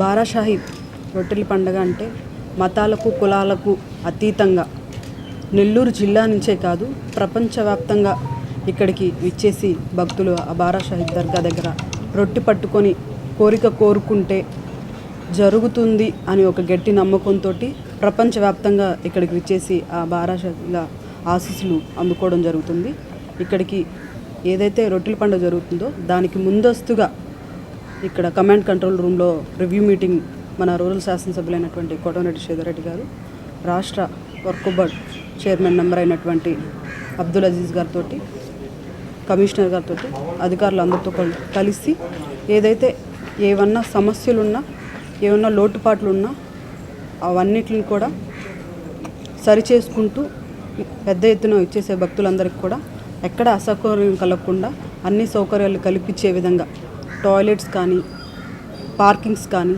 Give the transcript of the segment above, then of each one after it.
బారాషాహి రొట్టెల పండుగ అంటే మతాలకు కులాలకు అతీతంగా. నెల్లూరు జిల్లా నుంచే కాదు ప్రపంచవ్యాప్తంగా ఇక్కడికి విచ్చేసి భక్తులు ఆ బారాషాహిబ్ దర్గా దగ్గర రొట్టె పట్టుకొని కోరిక కోరుకుంటే జరుగుతుంది అని ఒక గట్టి నమ్మకంతో ప్రపంచవ్యాప్తంగా ఇక్కడికి విచ్చేసి ఆ బారాషాహిల ఆశీస్సులు అందుకోవడం జరుగుతుంది. ఇక్కడికి ఏదైతే రొట్టెల పండుగ జరుగుతుందో దానికి ముందస్తుగా ఇక్కడ కమాండ్ కంట్రోల్ రూమ్లో రివ్యూ మీటింగ్ మన రూరల్ శాసనసభ్యులైనటువంటి కోటమిరెడ్డి శ్రీధర్రెడ్డి గారు రాష్ట్ర వర్క్ బోర్డ్ చైర్మన్ మెంబర్ అయినటువంటి అబ్దుల్ అజీజ్ గారితో కమిషనర్ గారితో అధికారులు అందరితో కలిసి ఏదైతే ఏమన్నా సమస్యలున్నా ఏమన్నా లోటుపాట్లు ఉన్నా అవన్నిటిని కూడా సరిచేసుకుంటూ పెద్ద ఎత్తున ఇచ్చేసే భక్తులందరికీ కూడా ఎక్కడ అసౌకర్యం కలగకుండా అన్ని సౌకర్యాలు కల్పించే విధంగా టాయిలెట్స్ కానీ పార్కింగ్స్ కానీ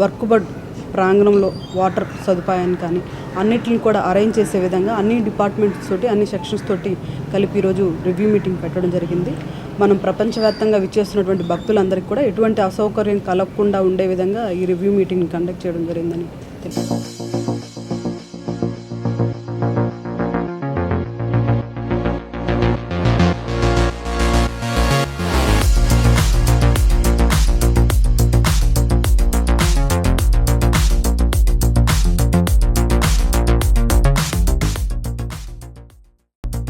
వర్క్ బడ్ ప్రాంగణంలో వాటర్ సదుపాయాన్ని కానీ అన్నిటిని కూడా అరేంజ్ చేసే విధంగా అన్ని డిపార్ట్మెంట్స్ తోటి అన్ని సెక్షన్స్ తోటి కలిపి ఈరోజు రివ్యూ మీటింగ్ పెట్టడం జరిగింది. మనం ప్రపంచవ్యాప్తంగా విచ్చేస్తున్నటువంటి భక్తులందరికీ కూడా ఎటువంటి అసౌకర్యం కలగకుండా ఉండే విధంగా ఈ రివ్యూ మీటింగ్ కండక్ట్ చేయడం జరిగిందని తెలుసు